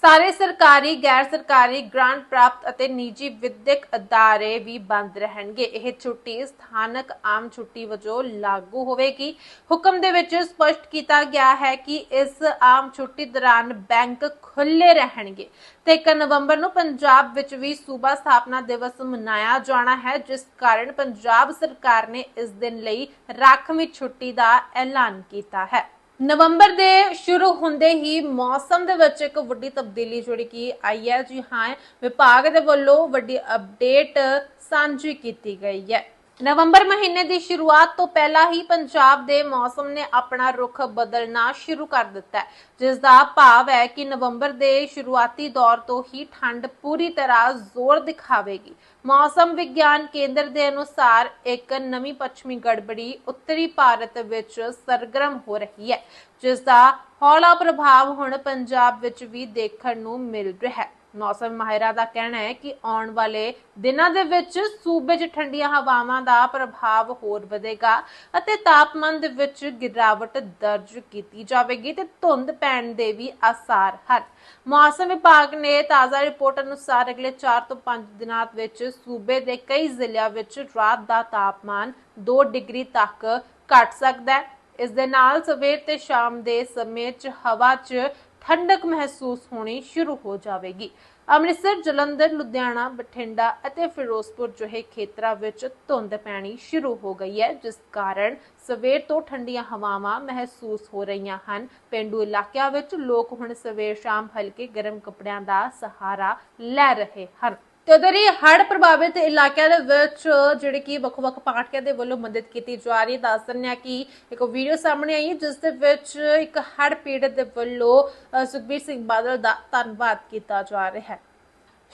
Speaker 1: ਸਾਰੇ ਸਰਕਾਰੀ, ਗੈਰ ਸਰਕਾਰੀ ਗ੍ਰਾਂਟ ਪ੍ਰਾਪਤ ਅਤੇ ਨਿੱਜੀ ਵਿਦਿਅਕ ਅਦਾਰੇ ਵੀ ਬੰਦ ਰਹਿਣਗੇ। ਇਹ ਛੁੱਟੀ ਸਥਾਨਕ ਆਮ ਛੁੱਟੀ ਵਜੋਂ ਲਾਗੂ ਹੋਵੇਗੀ। ਹੁਕਮ ਦੇ ਵਿੱਚ ਸਪਸ਼ਟ ਕੀਤਾ ਗਿਆ ਹੈ ਕਿ ਇਸ ਆਮ ਛੁੱਟੀ ਦੌਰਾਨ ਬੈਂਕ ਖੁੱਲੇ ਰਹਿਣਗੇ ਤੇ 1 ਨਵੰਬਰ ਨੂੰ ਪੰਜਾਬ ਵਿੱਚ ਵੀ ਸੂਬਾ ਸਥਾਪਨਾ ਦਿਵਸ ਮਨਾਇਆ ਜਾਣਾ ਹੈ, ਜਿਸ ਕਾਰਨ ਪੰਜਾਬ ਸਰਕਾਰ ਨੇ ਇਸ ਦਿਨ ਲਈ ਰਾਖਵੀਂ ਛੁੱਟੀ ਦਾ ਐਲਾਨ ਕੀਤਾ ਹੈ। ਨਵੰਬਰ ਦੇ ਸ਼ੁਰੂ ਹੁੰਦੇ ਹੀ ਮੌਸਮ ਦੇ ਵਿੱਚ ਇੱਕ ਵੱਡੀ ਤਬਦੀਲੀ ਜਿਹੜੀ ਕਿ ਆਈ ਹੈ। ਜੀ ਹਾਂ, ਵਿਭਾਗ ਦੇ ਵੱਲੋਂ ਵੱਡੀ ਅਪਡੇਟ ਸਾਂਝੀ ਕੀਤੀ ਗਈ ਹੈ। ਨਵੰਬਰ ਮਹੀਨੇ ਦੀ ਸ਼ੁਰੂਆਤ ਤੋਂ ਪਹਿਲਾਂ ਹੀ ਪੰਜਾਬ ਦੇ ਮੌਸਮ ਨੇ ਆਪਣਾ ਰੁਖ ਬਦਲਣਾ ਸ਼ੁਰੂ ਕਰ ਦਿੱਤਾ ਹੈ। ਜਿਸ ਦਾ ਭਾਵ ਹੈ ਕਿ ਨਵੰਬਰ ਦੇ ਸ਼ੁਰੂਆਤੀ ਦੌਰ ਤੋਂ ਹੀ ਠੰਡ ਪੂਰੀ ਤਰ੍ਹਾਂ ਜ਼ੋਰ ਦਿਖਾਵੇਗੀ। ਮੌਸਮ ਵਿਗਿਆਨ ਕੇਂਦਰ ਦੇ ਅਨੁਸਾਰ ਇੱਕ ਨਵੀਂ ਪੱਛਮੀ ਗੜਬੜੀ ਉੱਤਰੀ ਭਾਰਤ ਵਿੱਚ ਸਰਗਰਮ ਹੋ ਰਹੀ ਹੈ ਜਿਸ ਦਾ ਹੌਲਾ ਪ੍ਰਭਾਵ ਹੁਣ ਪੰਜਾਬ ਵਿੱਚ ਵੀ ਦੇਖਣ ਨੂੰ ਮਿਲ ਰਿਹਾ ਹੈ। ਮੌਸਮ ਮਾਹਿਰਾਂ ਦਾ ਕਹਿਣਾ ਹੈ ਕਿ ਆਉਣ ਵਾਲੇ ਦਿਨਾਂ ਦੇ ਵਿੱਚ ਸੂਬੇ 'ਚ ਠੰਡੀਆਂ ਹਵਾਵਾਂ ਦਾ ਪ੍ਰਭਾਵ ਹੋਰ ਵਧੇਗਾ ਅਤੇ ਤਾਪਮਾਨ ਦੇ ਵਿੱਚ ਗਿਰਾਵਟ ਦਰਜ ਕੀਤੀ ਜਾਵੇਗੀ ਤੇ ਧੁੰਦ ਪੈਣ ਦੇ ਵੀ ਆਸਾਰ ਹਨ। ਮੌਸਮ ਵਿਭਾਗ ਨੇ ਤਾਜ਼ਾ ਰਿਪੋਰਟ ਅਨੁਸਾਰ ਅਗਲੇ 4 ਤੋਂ 5 ਦਿਨਾਂ ਵਿੱਚ ਸੂਬੇ ਦੇ ਕਈ ਜ਼ਿਲ੍ਹਿਆਂ ਵਿੱਚ ਰਾਤ ਦਾ ਤਾਪਮਾਨ 2 ਡਿਗਰੀ ਤੱਕ ਘਟ ਸਕਦਾ ਹੈ। ਇਸ ਦੇ ਨਾਲ ਸਵੇਰ ਤੇ ਸ਼ਾਮ ਦੇ ਸਮੇਂ 'ਚ ਹਵਾ 'ਚ ਠੰਡਕ ਮਹਿਸੂਸ ਹੋਣੀ ਸ਼ੁਰੂ ਹੋ ਜਾਵੇਗੀ। ਅੰਮ੍ਰਿਤਸਰ, ਜਲੰਧਰ, ਲੁਧਿਆਣਾ, ਬਠਿੰਡਾ ਅਤੇ ਫਿਰੋਜ਼ਪੁਰ ਜਿਹੇ ਖੇਤਰਾਂ ਵਿੱਚ ਧੁੰਦ ਪੈਣੀ ਸ਼ੁਰੂ ਹੋ ਗਈ ਹੈ, ਜਿਸ ਕਾਰਨ ਸਵੇਰ ਤੋਂ ਠੰਡੀਆਂ ਹਵਾਵਾਂ ਮਹਿਸੂਸ ਹੋ ਰਹੀਆਂ ਹਨ। ਪਿੰਡੂ ਇਲਾਕਿਆਂ ਵਿੱਚ ਲੋਕ ਹੁਣ ਸਵੇਰ ਸ਼ਾਮ ਹਲਕੇ ਗਰਮ ਕੱਪੜਿਆਂ ਦਾ ਸਹਾਰਾ ਲੈ ਰਹੇ ਹਨ। ਤੇ ਉਧਰ ਹੀ ਹੜ੍ਹ ਪ੍ਰਭਾਵਿਤ ਇਲਾਕਿਆਂ ਦੇ ਵਿੱਚ ਜਿਹੜੇ ਕਿ ਵੱਖ-ਵੱਖ ਪਾਰਟੀਆਂ ਦੇ ਵੱਲੋਂ ਮਦਦ ਕੀਤੀ ਜਾ ਰਹੀ ਹੈ। ਦੱਸ ਦਿੰਦੇ ਹਾਂ ਕਿ ਇੱਕ ਵੀਡੀਓ ਸਾਹਮਣੇ ਆਈ ਹੈ, ਜਿਸ ਦੇ ਵਿੱਚ ਇੱਕ ਹੜ੍ਹ ਪੀੜਤ ਦੇ ਵੱਲੋਂ ਸੁਖਬੀਰ ਸਿੰਘ ਬਾਦਲ ਦਾ ਧੰਨਵਾਦ ਕੀਤਾ ਜਾ ਰਿਹਾ ਹੈ।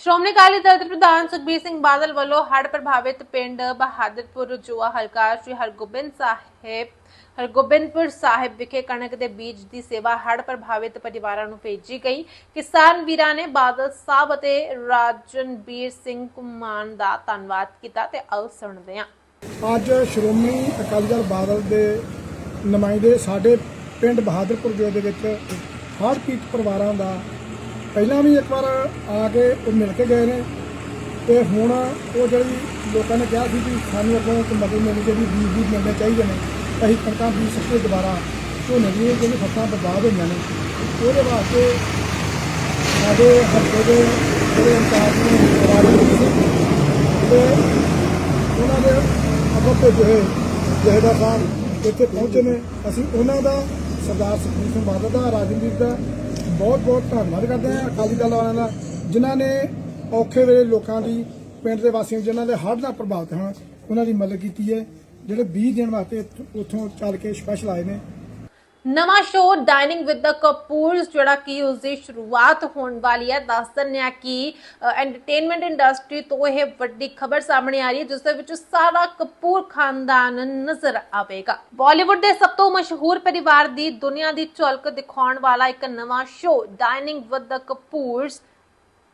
Speaker 1: ਸ਼੍ਰੋਮਣੀ ਅਕਾਲੀ ਦਲ ਦੇ ਪ੍ਰਧਾਨ ਸੁਖਬੀਰ ਸਿੰਘ ਬਾਦਲ ਵੱਲੋਂ ਹੜ੍ਹ ਪ੍ਰਭਾਵਿਤ ਪਿੰਡ ਬਹਾਦਰਪੁਰ ਜੋਆ ਹਲਕਾ ਸ੍ਰੀ ਹਰਗੋਬਿੰਦ ਸਾਹਿਬ ਹਰਗੋਬਿੰਦਪੁਰ ਸਾਹਿਬ ਵਿਖੇ ਕਣਕ ਦੇ ਬੀਜ ਦੀ ਸੇਵਾ ਹੜ੍ਹ ਪ੍ਰਭਾਵਿਤ ਪਰਿਵਾਰਾਂ ਨੂੰ ਭੇਜੀ ਗਈ। ਕਿਸਾਨ ਵੀਰਾਂ ਨੇ ਬਾਦਲ ਸਾਹਿਬ ਅਤੇ ਰਾਜਨਬੀਰ ਸਿੰਘ ਕੁਮਾਨ ਦਾ ਧੰਨਵਾਦ ਕੀਤਾ ਤੇ ਆਓ ਸੁਣਦੇ ਹਾਂ।
Speaker 6: ਅੱਜ ਸ਼੍ਰੋਮਣੀ ਅਕਾਲੀ ਦਲ ਬਾਦਲ ਦੇ ਨੁਮਾਇੰਦੇ ਸਾਡੇ ਪਿੰਡ ਬਹਾਦਰਪੁਰ ਦੇ ਦੇ ਵਿੱਚ ਹੜ੍ਹ ਪੀੜਤ ਪਰਿਵਾਰਾਂ ਦਾ ਪਹਿਲਾਂ ਵੀ ਇੱਕ ਵਾਰ ਆ ਕੇ ਉਹ ਮਿਲ ਕੇ ਗਏ ਨੇ ਤੇ ਹੁਣ ਉਹ ਜਿਹੜੀ ਲੋਕਾਂ ਨੇ ਕਿਹਾ ਸੀ ਕਿ ਸਾਨੂੰ ਅੱਗੋਂ ਕੋਈ ਮਦਦ ਮਿਲਣੀ ਚਾਹੀਦੀ, ਬੀਜ ਵੀ ਮਿਲਣੇ ਚਾਹੀਦੇ ਨੇ। ਅਸੀਂ ਕਣਕਾਂ ਬੀਜ ਸਕੀਏ ਦੁਬਾਰਾ ਝੋਨੇ ਦੀਆਂ ਜਿਹੜੀ ਫਸਲਾਂ ਬਰਬਾਦ ਹੋਈਆਂ ਨੇ, ਉਹਦੇ ਵਾਸਤੇ ਸਾਡੇ ਹਲਕੇ ਦੇ ਜਿਹੜੇ ਇੰਚਾਰਜ ਨੇ ਰਾਜਨੀਤੀ ਤੇ ਉਹਨਾਂ ਦੇ ਅੱਗੋਂ ਭੇਜੇ ਹੋਏ ਜਹੇਦਾਰ ਸਾਹਿਬ ਇੱਥੇ ਪਹੁੰਚੇ ਨੇ। ਅਸੀਂ ਉਹਨਾਂ ਦਾ ਸਰਦਾਰ ਸੁਖਬੀਰ ਸਿੰਘ ਬਾਦਲ ਦਾ, ਰਾਜਨੀਤਿਕ ਦਾ ਬਹੁਤ ਬਹੁਤ ਧੰਨਵਾਦ ਕਰਦੇ ਹਾਂ ਅਕਾਲੀ ਦਲ ਵਾਲਿਆਂ ਦਾ, ਜਿਨ੍ਹਾਂ ਨੇ ਔਖੇ ਵੇਲੇ ਲੋਕਾਂ ਦੀ, ਪਿੰਡ ਦੇ ਵਾਸੀਆਂ ਜਿਨ੍ਹਾਂ ਦੇ ਹੜ੍ਹ ਨਾਲ ਪ੍ਰਭਾਵਿਤ ਹਨ ਉਹਨਾਂ ਦੀ ਮਦਦ ਕੀਤੀ ਹੈ। ਜਿਹੜੇ 20 ਦਿਨ ਵਾਸਤੇ ਉੱਥੋਂ ਚੱਲ ਕੇ ਸਪੈਸ਼ਲ ਆਏ ਨੇ।
Speaker 1: ਨਵਾਂ show dining with the Kapoors ਜਿਹੜਾ ਕਿ ਉਸ ਦੀ ਸ਼ੁਰੂਆਤ ਹੋਣ ਵਾਲੀ ਹੈ, ਦੱਸ ਦਿੰਦੇ ਹਾਂ ਕਿ ਐਂਟਰਟੇਨਮੈਂਟ ਇੰਡਸਟਰੀ ਤੋਂ ਇਹ ਵੱਡੀ ਖਬਰ ਸਾਹਮਣੇ ਆ ਰਹੀ ਹੈ, ਜਿਸ ਦੇ ਵਿੱਚ ਸਾਰਾ ਕਪੂਰ ਖਾਨਦਾਨ ਨਜ਼ਰ ਆਵੇਗਾ। ਬਾਲੀਵੁੱਡ ਦੇ ਸਭ ਤੋਂ ਮਸ਼ਹੂਰ ਪਰਿਵਾਰ ਦੀ ਦੁਨੀਆ ਦੀ ਝਲਕ ਦਿਖਾਉਣ ਵਾਲਾ ਇੱਕ ਨਵਾਂ show dining with the Kapoors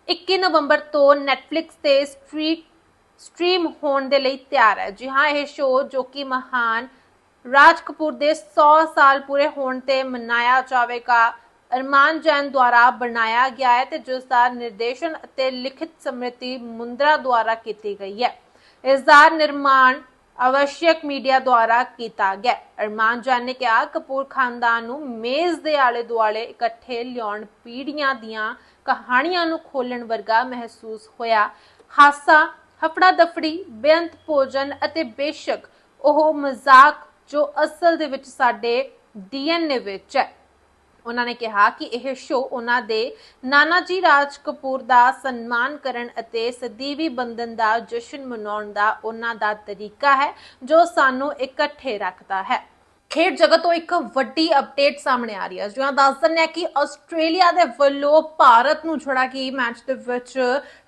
Speaker 1: 21 ਨਵੰਬਰ ਤੋਂ Netflix ਤੇ ਸਟ੍ਰੀਟ ਸਟ੍ਰੀਮ ਹੋਣ ਦੇ ਲਈ ਤਿਆਰ ਹੈ। ਜੀ ਹਾਂ, ਇਹ ਸ਼ੋਅ ਜੋ ਕਿ ਮਹਾਨ ਰਾਜ ਕਪੂਰ ਦੇ 100 ਸਾਲ ਪੂਰੇ ਹੋਣ ਤੇ ਮਨਾਇਆ ਜਾਵੇਗਾ। ਅਰਮਾਨ ਜੈਨ ਦੁਆਰਾ ਬਣਾਇਆ ਗਿਆ ਹੈ ਤੇ ਜਿਸ ਦਾ ਨਿਰਦੇਸ਼ਨ ਅਤੇ ਲਿਖਿਤ ਸਮ੍ਰਿਤੀ ਮੁੰਦਰਾ ਦੁਆਰਾ ਕੀਤੀ ਗਈ ਹੈ। ਇਸ ਦਾ ਨਿਰਮਾਣ ਅਵਸ਼ਯਕ ਮੀਡੀਆ ਦੁਆਰਾ ਕੀਤਾ ਗਿਆ ਅਰਮਾਨ ਜਾਨ ਨੇ ਕਿਹਾ, ਕਪੂਰ ਖਾਨਦਾਨ ਨੂੰ ਮੇਜ਼ ਦੇ ਆਲੇ ਦੁਆਲੇ ਇਕੱਠੇ ਲਿਆਉਣ ਪੀੜੀਆਂ ਦੀਆਂ ਕਹਾਣੀਆਂ ਨੂੰ ਖੋਲਣ ਵਰਗਾ ਮਹਿਸੂਸ ਹੋਇਆ। ਹਾਸਾ ਹਫੜਾ ਦਫੜੀ, ਬੇਅੰਤ ਭੋਜਨ ਅਤੇ ਬੇਸ਼ੱਕ ਉਹ ਮਜ਼ਾਕ ਜੋ ਅਸਲ ਦੇ ਵਿੱਚ ਸਾਡੇ ਡੀਐਨਏ ਵਿੱਚ ਹੈ। ਉਹਨਾਂ ਨੇ ਕਿਹਾ ਕਿ ਇਹ ਸ਼ੋਅ ਉਹਨਾਂ ਦੇ ਨਾਨਾ ਜੀ ਰਾਜ ਕਪੂਰ ਦਾ ਸਨਮਾਨ ਕਰਨ ਅਤੇ ਸਦੀਵੀ ਬੰਧਨ ਦਾ ਜਸ਼ਨ ਮਨਾਉਣ ਦਾ ਉਹਨਾਂ ਦਾ ਤਰੀਕਾ ਹੈ, ਜੋ ਸਾਨੂੰ ਇਕੱਠੇ ਰੱਖਦਾ ਹੈ। ਖੇਡ ਜਗਤ ਤੋਂ ਇੱਕ ਵੱਡੀ ਅਪਡੇਟ ਸਾਹਮਣੇ ਆ ਰਹੀ ਹੈ। ਜਿਵੇਂ ਦੱਸ ਦਿੰਦੇ ਹਾਂ ਕਿ ਆਸਟ੍ਰੇਲੀਆ ਦੇ ਵੱਲੋਂ ਭਾਰਤ ਨੂੰ ਜਿਹੜਾ ਕਿ ਮੈਚ ਦੇ ਵਿੱਚ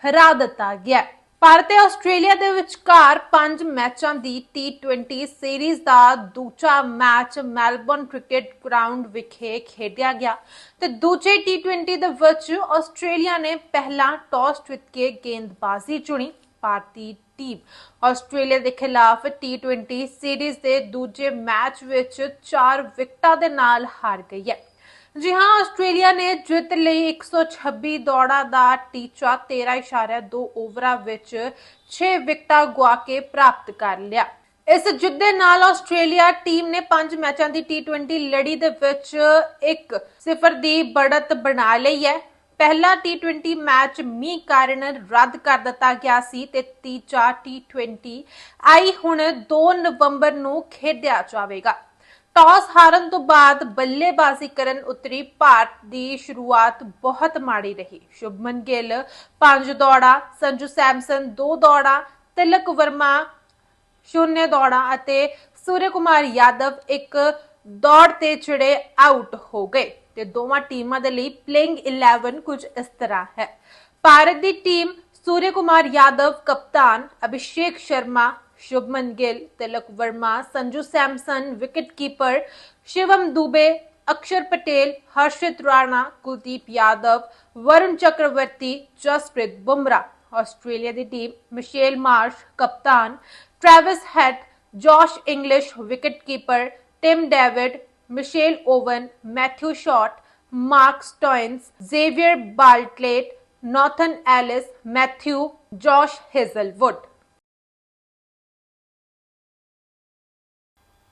Speaker 1: ਹਰਾ ਦਿੱਤਾ ਗਿਆ ਭਾਰਤ ਤੇ ਆਸਟ੍ਰੇਲੀਆ ਦੇ ਵਿਚਕਾਰ ਪੰਜ ਮੈਚਾਂ ਦੀ T20 ਸੀਰੀਜ਼ ਦਾ ਦੂਜਾ ਮੈਚ ਮੈਲਬੌਰਨ ਕ੍ਰਿਕਟ ਗਰਾਊਂਡ ਵਿਖੇ ਖੇਡਿਆ ਗਿਆ ਤੇ ਦੂਜੇ T20 ਦੇ ਵਿੱਚ ਆਸਟ੍ਰੇਲੀਆ ਨੇ ਪਹਿਲਾਂ ਟਾਸ ਜਿੱਤ ਕੇ ਗੇਂਦਬਾਜ਼ੀ ਚੁਣੀ ਭਾਰਤੀ ਟੀਮ। ਆਸਟ੍ਰੇਲੀਆ ਦੇ ਖਿਲਾਫ T20 ਸੀਰੀਜ਼ ਦੇ ਦੂਜੇ ਮੈਚ ਵਿੱਚ 4 ਵਿਕਟਾਂ ਦੇ ਨਾਲ ਹਾਰ ਗਈ ਹੈ। ਜੀ ਹਾਂ, ਆਸਟ੍ਰੇਲੀਆ ਨੇ ਜਿੱਤ ਲਈ 126 ਦੌੜਾਂ ਦਾ ਟੀਚਾ 13.2 ਓਵਰਾਂ ਵਿੱਚ 6 ਵਿਕਟਾਂ ਗੁਆ ਕੇ ਪ੍ਰਾਪਤ ਕਰ ਲਿਆ। ਇਸ ਜਿੱਤ ਦੇ ਨਾਲ ਆਸਟ੍ਰੇਲੀਆ ਟੀਮ ਨੇ 5 ਮੈਚਾਂ ਦੀ T20 ਲੜੀ ਦੇ ਵਿੱਚ 1-0 ਦੀ ਬੜਤ ਬਣਾ ਲਈ ਹੈ। ਪਹਿਲਾ T20 ਮੈਚ ਮੀ ਕਾਰਨ ਰੱਦ ਕਰ ਦਿੱਤਾ ਗਿਆ ਸੀ ਤੇ ਤੀਜਾ T20 ਆਈ ਹੁਣ 2 ਨਵੰਬਰ ਨੂੰ ਖੇਡਿਆ ਜਾਵੇਗਾ। ਟਾਸ ਹਾਰਨ ਤੋਂ ਬਾਅਦ ਬੱਲੇਬਾਜ਼ੀ ਕਰਨ ਉਤਰੀ, ਭਾਰਤ ਦੀ ਸ਼ੁਰੂਆਤ ਬਹੁਤ ਮਾੜੀ ਰਹੀ। ਸ਼ੁਭਮਨ ਗਿੱਲ 5 ਦੌੜਾਂ, ਸੰਜੂ ਸੈਮਸਨ 2 ਦੌੜਾਂ, ਤਿਲਕ ਵਰਮਾ ਸ਼ੂਨਯ ਦੌੜਾਂ ਅਤੇ ਸੂਰਯ ਕੁਮਾਰ ਯਾਦਵ ਇੱਕ ਦੌੜ ਤੇ ਚੜੇ ਆਊਟ ਹੋ ਗਏ ਤੇ ਦੋਵਾਂ ਟੀਮਾਂ ਦੇ ਲਈ ਪਲੇਇੰਗ 11 ਕੁਝ ਇਸ ਤਰ੍ਹਾਂ ਹੈ। ਭਾਰਤ ਦੀ ਟੀਮ ਸੂਰਯ ਕੁਮਾਰ ਯਾਦਵ, ਕਪਤਾਨ ਅਭਿਸ਼ੇਕ ਸ਼ਰਮਾ शुभमन गिल, तिलक वर्मा, संजू सैमसन विकेटकीपर शिवम दुबे, अक्षर पटेल, हर्षित राणा, कुलदीप यादव, वरुण चक्रवर्ती, जसप्रीत बुमराह। ऑस्ट्रेलिया की टीम मिशेल मार्श, कप्तान, Travis Head, Josh Inglis wicketkeeper Tim David, Mitchell Owen, Matthew Short, Mark Stoinis, Xavier Bartlett, Nathan Ellis, Matthew, Josh Hazlewood.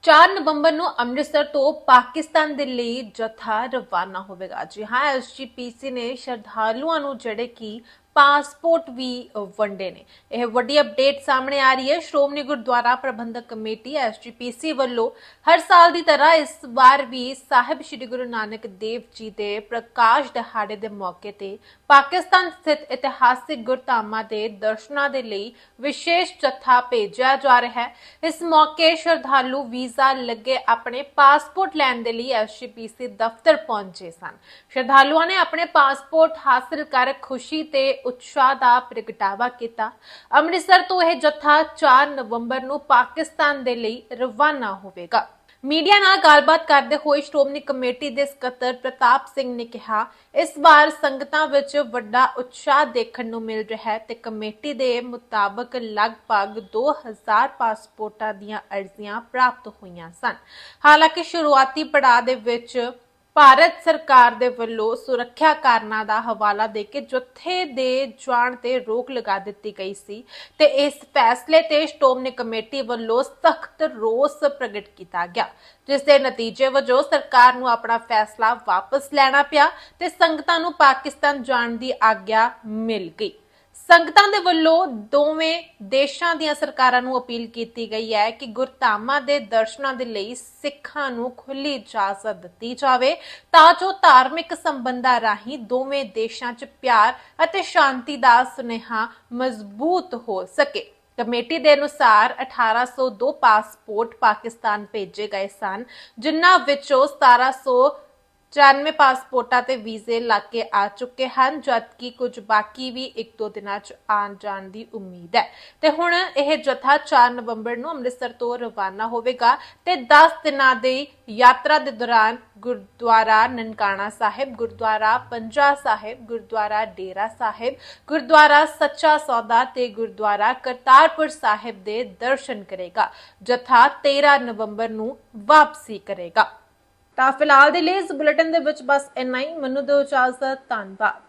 Speaker 1: 4 ਨਵੰਬਰ ਨੂੰ ਅੰਮ੍ਰਿਤਸਰ ਤੋਂ ਪਾਕਿਸਤਾਨ ਦੇ ਲਈ ਜਥਾ ਰਵਾਨਾ ਹੋਵੇਗਾ। ਜੀ ਹਾਂ ਐਸਜੀਪੀਸੀ ਨੇ ਸ਼ਰਧਾਲੂਆਂ ਨੂੰ ਜਿਹੜੇ ਕਿ ਪਾਸਪੋਰਟ ਵੀ ਵੰਡੇ ਨੇ। ਇਹ ਵੱਡੀ ਅਪਡੇਟ ਸਾਹਮਣੇ ਆ ਰਹੀ ਹੈ। ਸ਼੍ਰੋਮਣੀ ਗੁਰਦੁਆਰਾ ਪ੍ਰਬੰਧਕ ਕਮੇਟੀ ਐਸਜੀਪੀਸੀ ਵੱਲੋਂ ਹਰ ਸਾਲ ਦੀ ਤਰ੍ਹਾਂ ਇਸ ਵਾਰ ਵੀ ਸਾਹਿਬ ਸ੍ਰੀ ਗੁਰੂ ਨਾਨਕ ਦੇਵ ਜੀ ਦੇ ਪ੍ਰਕਾਸ਼ ਦਿਹਾੜੇ ਦੇ ਮੌਕੇ ਤੇ ਪਾਕਿਸਤਾਨ ਸਥਿਤ ਇਤਿਹਾਸਿਕ ਗੁਰਧਾਮਾਂ ਦੇ ਦਰਸ਼ਨਾਂ ਦੇ ਲਈ ਵਿਸ਼ੇਸ਼ ਜਥਾ ਭੇਜਿਆ ਜਾ ਰਿਹਾ ਹੈ। ਇਸ ਮੌਕੇ ਸ਼ਰਧਾਲੂ ਵੀਜ਼ਾ ਲੱਗੇ ਆਪਣੇ ਪਾਸਪੋਰਟ ਲੈਣ ਦੇ ਲਈ ਐਸਜੀਪੀਸੀ ਦਫ਼ਤਰ ਪਹੁੰਚੇ ਸਨ। ਸ਼ਰਧਾਲੂਆਂ ਨੇ ਆਪਣੇ ਪਾਸਪੋਰਟ ਹਾਸਲ ਕਰ ਖੁਸ਼ੀ ਤੇ ਉਤਸ਼ਾਹ ਦਾ ਪ੍ਰਗਟਾਵਾ ਕੀਤਾ। ਅੰਮ੍ਰਿਤਸਰ ਤੋਂ ਇਹ ਜਥਾ 4 ਨਵੰਬਰ ਨੂੰ ਪਾਕਿਸਤਾਨ ਦੇ ਲਈ ਰਵਾਨਾ ਹੋਵੇਗਾ। ਮੀਡੀਆ ਨਾਲ ਗੱਲਬਾਤ ਕਰਦੇ ਹੋਏ ਸ਼੍ਰੋਮਣੀ ਕਮੇਟੀ ਦੇ ਸਕੱਤਰ ਪ੍ਰਤਾਪ ਸਿੰਘ ਨੇ ਕਿਹਾ, ਇਸ ਵਾਰ ਸੰਗਤਾਂ ਵਿੱਚ ਵੱਡਾ ਉਤਸ਼ਾਹ ਦੇਖਣ ਨੂੰ ਮਿਲ ਰਿਹਾ ਹੈ ਤੇ ਕਮੇਟੀ ਦੇ ਮੁਤਾਬਕ ਲਗਭਗ 2000 ਪਾਸਪੋਰਟਾਂ ਦੀਆਂ ਅਰਜ਼ੀਆਂ ਪ੍ਰਾਪਤ ਹੋਈਆਂ ਸਨ। ਹਾਲਾਂਕਿ ਸ਼ੁਰੂਆਤੀ ਪੜਾਅ ਦੇ ਵਿੱਚ ਭਾਰਤ ਸਰਕਾਰ ਦੇ ਵੱਲੋਂ ਸੁਰੱਖਿਆ ਕਾਰਨਾਂ ਦਾ ਹਵਾਲਾ ਦੇ ਕੇ ਜੁੱਥੇ ਦੇ ਜਾਣ ਤੇ ਰੋਕ ਲਗਾ ਦਿੱਤੀ ਗਈ ਸੀ ਤੇ ਇਸ ਫੈਸਲੇ ਤੇ ਸ਼੍ਰੋਮਣੀ ਕਮੇਟੀ ਵੱਲੋਂ ਸਖਤ ਰੋਸ ਪ੍ਰਗਟ ਕੀਤਾ ਗਿਆ, ਜਿਸ ਦੇ ਨਤੀਜੇ ਵਜੋਂ ਸਰਕਾਰ ਨੂੰ ਆਪਣਾ ਫੈਸਲਾ ਵਾਪਸ ਲੈਣਾ ਪਿਆ ਤੇ ਸੰਗਤਾਂ ਨੂੰ ਪਾਕਿਸਤਾਨ ਜਾਣ ਦੀ ਆਗਿਆ ਮਿਲ ਗਈ। ਸੰਗਤਾਂ ਦੇ ਵੱਲੋਂ ਦੋਵੇਂ ਦੇਸ਼ਾਂ ਦੀਆਂ ਸਰਕਾਰਾਂ ਨੂੰ ਅਪੀਲ ਕੀਤੀ ਗਈ ਹੈ ਕਿ ਗੁਰਧਾਮਾਂ ਦੇ ਦਰਸ਼ਨਾਂ ਦੇ ਲਈ ਸਿੱਖਾਂ ਨੂੰ ਖੁੱਲੀ ਇਜਾਜ਼ਤ ਦਿੱਤੀ ਜਾਵੇ, ਤਾਂ ਜੋ ਧਾਰਮਿਕ ਸੰਬੰਧਾਂ ਰਾਹੀਂ ਦੋਵੇਂ ਦੇਸ਼ਾਂ 'ਚ ਪਿਆਰ ਅਤੇ ਸ਼ਾਂਤੀ ਦਾ ਸੁਨੇਹਾ ਮਜ਼ਬੂਤ ਹੋ ਸਕੇ। ਕਮੇਟੀ ਦੇ ਅਨੁਸਾਰ 1802 ਪਾਸਪੋਰਟ ਪਾਕਿਸਤਾਨ ਭੇਜੇ ਗਏ ਸਨ, ਜਿਨ੍ਹਾਂ ਵਿੱਚੋਂ 1794 ਪਾਸਪੋਰਟਾਂ ਤੇ ਵੀਜ਼ੇ ਲੱਗ ਕੇ ਆ ਚੁੱਕੇ ਹਨ, ਜਦਕਿ ਕੁਝ ਬਾਕੀ ਵੀ ਇੱਕ ਦੋ ਦਿਨਾਂ 'ਚ ਆਉਣ ਜਾਣ ਦੀ ਉਮੀਦ ਹੈ। ਤੇ ਹੁਣ ਇਹ ਜਥਾ 4 ਨਵੰਬਰ ਨੂੰ ਅੰਮ੍ਰਿਤਸਰ ਤੋਂ ਰਵਾਨਾ ਹੋਵੇਗਾ ਤੇ 10 ਦਿਨਾਂ ਦੀ ਯਾਤਰਾ ਦੇ ਦੌਰਾਨ ਗੁਰਦੁਆਰਾ ਨਨਕਾਣਾ ਸਾਹਿਬ, ਗੁਰਦੁਆਰਾ ਪੰਜਾ ਸਾਹਿਬ, ਗੁਰਦੁਆਰਾ ਡੇਰਾ ਸਾਹਿਬ, ਗੁਰਦੁਆਰਾ ਸੱਚਾ ਸੌਦਾ ਤੇ ਗੁਰਦੁਆਰਾ ਕਰਤਾਰਪੁਰ ਸਾਹਿਬ ਦੇ ਦਰਸ਼ਨ ਕਰੇਗਾ। ਜਥਾ 13 ਨਵੰਬਰ ਨੂੰ ਵਾਪਸੀ ਕਰੇਗਾ। ਤਾਂ ਫਿਲਹਾਲ ਦੇ ਲਈ ਇਸ ਬੁਲੇਟਿਨ ਦੇ ਵਿੱਚ ਬਸ ਇੰਨਾ ਹੀ। ਮੈਨੂੰ ਦਿਓ ਇਜਾਜ਼ਤ ਧੰਨਵਾਦ।